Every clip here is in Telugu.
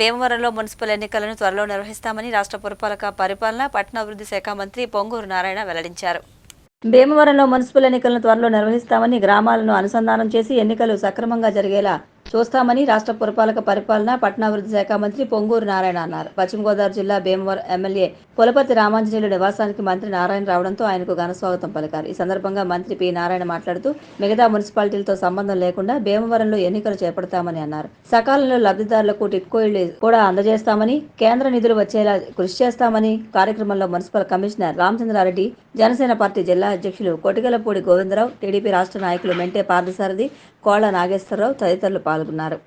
భీమవరంలో మున్సిపల్ ఎన్నికలను త్వరలో నిర్వహిస్తామని రాష్ట్ర పురపాలక పరిపాలన పట్టణాభివృద్ధి శాఖ మంత్రి పొంగూరు నారాయణ వెల్లడించారు. భీమవరంలో మున్సిపల్ ఎన్నికలను త్వరలో నిర్వహిస్తామని గ్రామాలను అనుసంధానం చేసి ఎన్నికలు సక్రమంగా జరిగేలా చూస్తామని రాష్ట్ర పురపాలక పరిపాలన పట్టణాభివృద్ధి శాఖ మంత్రి పొంగూరు నారాయణ అన్నారు. పశ్చిమ గోదావరి జిల్లా భీమవరం ఎమ్మెల్యే పులపతి రామాంజనేయుల నివాసానికి మంత్రి నారాయణ రావడంతో ఆయనకు ఘన స్వాగతం పలికారు. ఈ సందర్భంగా మంత్రి పి నారాయణ మాట్లాడుతూ మిగతా మున్సిపాలిటీలతో సంబంధం లేకుండా భీమవరంలో ఎన్నికలు చేపడతామని అన్నారు. సకాలంలో లబ్ధిదారులకు టిట్కో ఇళ్ళు కూడా అందజేస్తామని కేంద్ర నిధులు వచ్చేలా కృషి చేస్తామని కార్యక్రమంలో municipal commissioner Ramachandra Reddy Janasena party జిల్లా అధ్యక్షులు కొటికలపూడి గోవిందరావు టీడీపీ రాష్ట్ర నాయకులు మెంటే పార్థసారథి కోళ్ళ నాగేశ్వరరావు తదితరులు పాల్గొన్నారు. పాల్గొన్నారు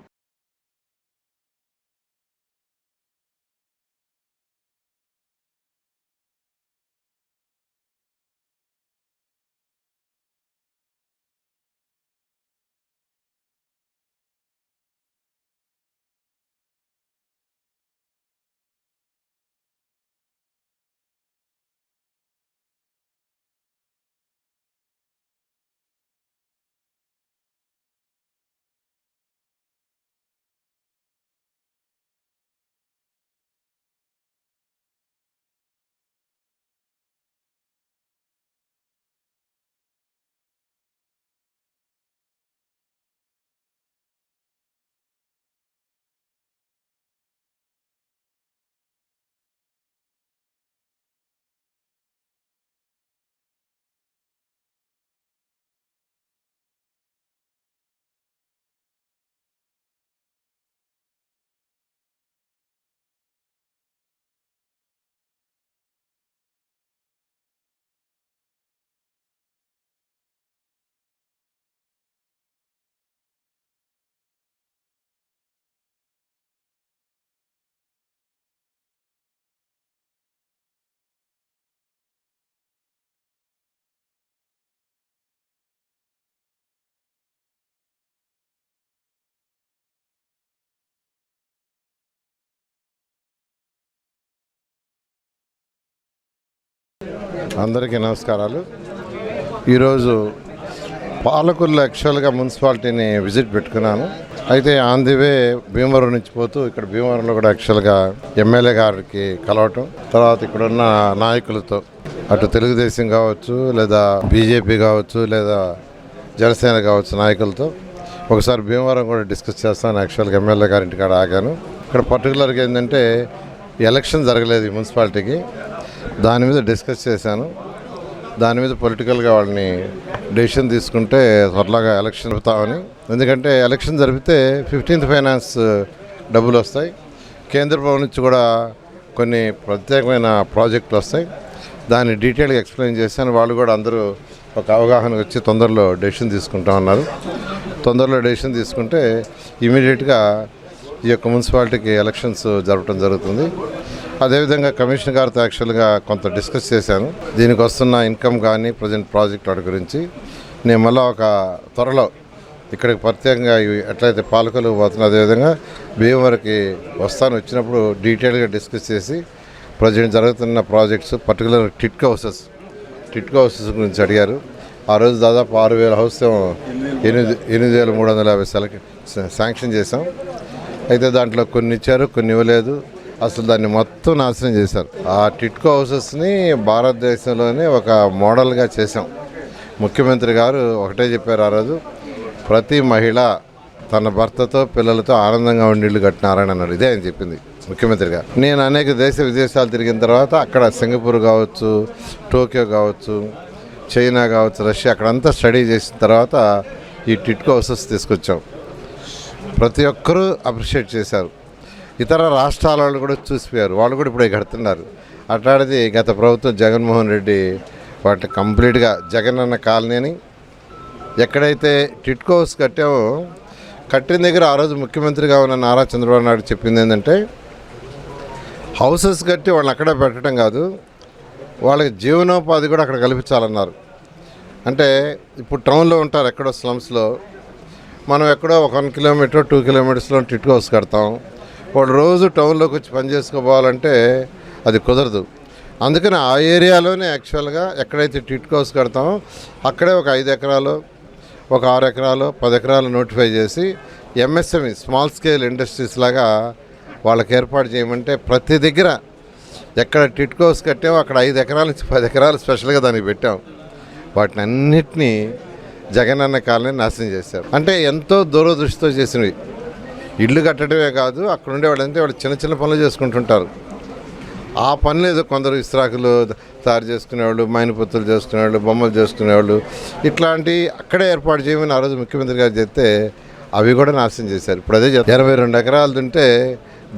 అందరికీ నమస్కారాలు. ఈరోజు పాలకుల్లో యాక్చువల్గా మున్సిపాలిటీని విజిట్ పెట్టుకున్నాను. అయితే ఆన్ ది వే భీమవరం నుంచి పోతూ ఇక్కడ భీమవరంలో కూడా యాక్చువల్గా ఎమ్మెల్యే గారికి కలవటం తర్వాత ఇక్కడున్న నాయకులతో అటు తెలుగుదేశం కావచ్చు లేదా బీజేపీ కావచ్చు లేదా జనసేన కావచ్చు నాయకులతో ఒకసారి భీమవరం కూడా డిస్కస్ చేస్తాను. యాక్చువల్గా ఎమ్మెల్యే గారి ఇంటికాడ ఆగాను. ఇక్కడ పర్టికులర్గా ఏంటంటే ఎలక్షన్ జరగలేదు ఈ మున్సిపాలిటీకి. దాని మీద డిస్కస్ చేశాను. దాని మీద పొలిటికల్గా వాళ్ళని డెసిషన్ తీసుకుంటే త్వరలాగా ఎలక్షన్ జరుపుతామని ఎందుకంటే ఎలక్షన్ జరిపితే ఫిఫ్టీన్త్ ఫైనాన్స్ డబ్బులు వస్తాయి. కేంద్ర ప్రభుత్వం నుంచి కూడా కొన్ని ప్రత్యేకమైన ప్రాజెక్టులు వస్తాయి. దాన్ని డీటెయిల్గా ఎక్స్ప్లెయిన్ చేశాను. వాళ్ళు కూడా అందరూ ఒక అవగాహన వచ్చి తొందరలో డెసిషన్ తీసుకుంటామన్నారు తొందరలో డెసిషన్ తీసుకుంటే ఇమీడియట్గా ఈ యొక్క మున్సిపాలిటీకి ఎలక్షన్స్ జరపడం జరుగుతుంది. అదేవిధంగా కమిషన్ గారితో యాక్చువల్గా కొంత డిస్కస్ చేశాను. దీనికి వస్తున్న ఇన్కమ్ కానీ ప్రజెంట్ ప్రాజెక్ట్ వాటి గురించి నేను మళ్ళీ ఒక త్వరలో ఇక్కడికి ప్రత్యేకంగా ఇవి ఎట్లయితే పాలకులు పోతున్నా అదేవిధంగా భీమవరికి వస్తాను. వచ్చినప్పుడు డీటెయిల్గా డిస్కస్ చేసి ప్రజెంట్ జరుగుతున్న projects particular TIDCO houses TIDCO houses గురించి అడిగారు. ఆ రోజు దాదాపు ఆరు వేల హౌస్ ఎనిమిది ఎనిమిది వేల మూడు వందల యాభై సెలెక్ట్ శాంక్షన్ చేశాం. అయితే దాంట్లో కొన్ని ఇచ్చారు కొన్ని ఇవ్వలేదు. అసలు దాన్ని మొత్తం నాశనం చేశారు. ఆ టిట్కో హౌసెస్ని భారతదేశంలోనే ఒక మోడల్గా చేసాం ముఖ్యమంత్రి గారు ఒకటే చెప్పారు ఆ రోజు ప్రతి మహిళ తన భర్తతో పిల్లలతో ఆనందంగా ఉండి ఇల్లు కట్టినారని అన్నాడు. ఇదే ఆయన చెప్పింది ముఖ్యమంత్రిగా నేను అనేక దేశ విదేశాలు తిరిగిన తర్వాత అక్కడ సింగపూర్ కావచ్చు టోక్యో కావచ్చు చైనా కావచ్చు రష్యా అక్కడంతా స్టడీ చేసిన తర్వాత ఈ టిట్కో హౌసెస్ తీసుకొచ్చాం. ప్రతి ఒక్కరూ అప్రిషియేట్ చేశారు. ఇతర రాష్ట్రాల వాళ్ళు కూడా చూసిపోయారు. వాళ్ళు కూడా ఇప్పుడు కడుతున్నారు అట్లాంటిది గత ప్రభుత్వం జగన్మోహన్ రెడ్డి వాటిని కంప్లీట్గా జగన్ అన్న కాలనీని ఎక్కడైతే టిట్కో హౌస్ కట్టామో కట్టిన దగ్గర ఆ రోజు ముఖ్యమంత్రిగా ఉన్న నారా చంద్రబాబు నాయుడు చెప్పింది ఏంటంటే హౌసెస్ కట్టి వాళ్ళని అక్కడే పెట్టడం కాదు వాళ్ళకి జీవనోపాధి కూడా అక్కడ కల్పించాలన్నారు. అంటే ఇప్పుడు టౌన్లో ఉంటారు ఎక్కడో స్లమ్స్లో. మనం ఎక్కడో ఒక వన్ కిలోమీటర్ టూ కిలోమీటర్స్లో టిట్కో హౌస్ కడతాం. వాడు రోజు టౌన్లోకి వచ్చి పని చేసుకోవాలంటే అది కుదరదు. అందుకని ఆ ఏరియాలోనే యాక్చువల్గా ఎక్కడైతే టిట్ హౌస్ కడతామో అక్కడే ఒక ఐదు ఎకరాలు ఒక ఆరు ఎకరాలు పది ఎకరాలు నోటిఫై చేసి ఎంఎస్ఎంఈ స్మాల్ స్కేల్ ఇండస్ట్రీస్ లాగా వాళ్ళకి ఏర్పాటు చేయమంటే ప్రతి దగ్గర ఎక్కడ టిట్కోస్ కట్టామో అక్కడ ఐదు ఎకరాల నుంచి పది ఎకరాలు స్పెషల్గా దానికి పెట్టాం. వాటిని అన్నిటినీ జగనన్న కాలనీ నాశనం చేశారు. అంటే ఎంతో దూరదృష్టితో చేసినవి. ఇల్లు కట్టడమే కాదు అక్కడ ఉండే వాళ్ళంటే వాళ్ళు చిన్న చిన్న పనులు చేసుకుంటుంటారు. ఆ పనులు ఏదో కొందరు ఇస్త్రాకులు తయారు చేసుకునేవాళ్ళు మైనపుత్తులు చేసుకునేవాళ్ళు బొమ్మలు చేసుకునేవాళ్ళు. ఇట్లాంటి అక్కడే ఏర్పాటు చేయమని ఆ రోజు ముఖ్యమంత్రి గారు చెప్తే అవి కూడా నాశనం చేశారు. ఇప్పుడు అదే ఇరవై రెండు ఎకరాలు ఉంటే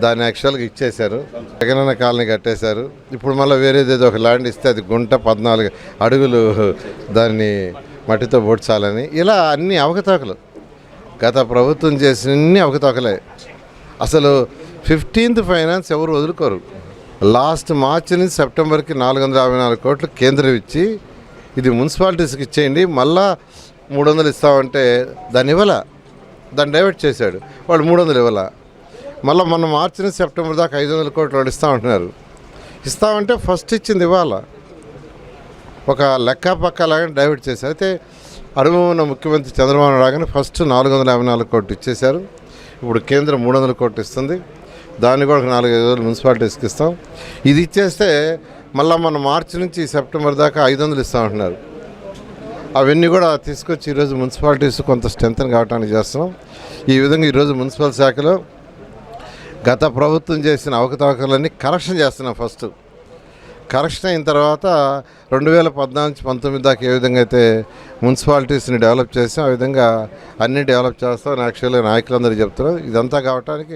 దాన్ని యాక్చువల్గా ఇచ్చేశారు. జగనన్న కాలనీ కట్టేశారు. ఇప్పుడు మళ్ళీ వేరేది ఏదో ఒక ల్యాండ్ ఇస్తే అది గుంట పద్నాలుగు అడుగులు దాన్ని మట్టితో పొడ్చాలని. ఇలా అన్ని అవకతవకలు. గత ప్రభుత్వం చేసినన్ని అవకతవకలే. అసలు ఫిఫ్టీన్త్ ఫైనాన్స్ ఎవరు వదులుకోరు. లాస్ట్ మార్చి నుంచి సెప్టెంబర్కి నాలుగు వందల యాభై నాలుగు కోట్లు కేంద్రం ఇచ్చి ఇది మున్సిపాలిటీస్కి ఇచ్చేయండి మళ్ళా మూడు వందలు ఇస్తామంటే దాన్ని ఇవ్వాల? దాన్ని డైవర్ట్ చేశాడు. వాళ్ళు మూడు వందలు ఇవ్వాల? మళ్ళీ మొన్న మార్చి నుంచి సెప్టెంబర్ దాకా ఐదు వందల కోట్లు వాళ్ళు ఇస్తామంటున్నారు ఇస్తామంటే ఫస్ట్ ఇచ్చింది ఇవ్వాల? ఒక లెక్క పక్క లాగా డైవర్ట్ చేశారు. అయితే అనుభవం ఉన్న ముఖ్యమంత్రి చంద్రబాబు రాగానే ఫస్ట్ నాలుగు వందల యాభై నాలుగు కోట్లు ఇచ్చేశారు. ఇప్పుడు కేంద్రం మూడు వందల కోట్లు ఇస్తుంది. దాన్ని కూడా నాలుగు ఐదు రోజులు మున్సిపాలిటీస్కి ఇస్తాం. ఇది ఇచ్చేస్తే మళ్ళీ మన మార్చి నుంచి సెప్టెంబర్ దాకా ఐదు వందలు ఇస్తామంటున్నారు అవన్నీ కూడా తీసుకొచ్చి ఈరోజు మున్సిపాలిటీస్ కొంత స్ట్రెంత్ కావడానికి చేస్తున్నాం. ఈ విధంగా ఈరోజు మున్సిపల్ శాఖలో గత ప్రభుత్వం చేసిన అవకతవకలన్నీ కరెక్షన్ చేస్తున్నాం ఫస్ట్. కరెక్షన్ అయిన తర్వాత రెండు వేల పద్నాలుగు పంతొమ్మిది దాకా ఏ విధంగా అయితే మున్సిపాలిటీస్ని డెవలప్ చేసాం ఆ విధంగా అన్నీ డెవలప్ చేస్తాం యాక్చువల్గా నాయకులందరూ చెప్తున్నారు. ఇదంతా కావడానికి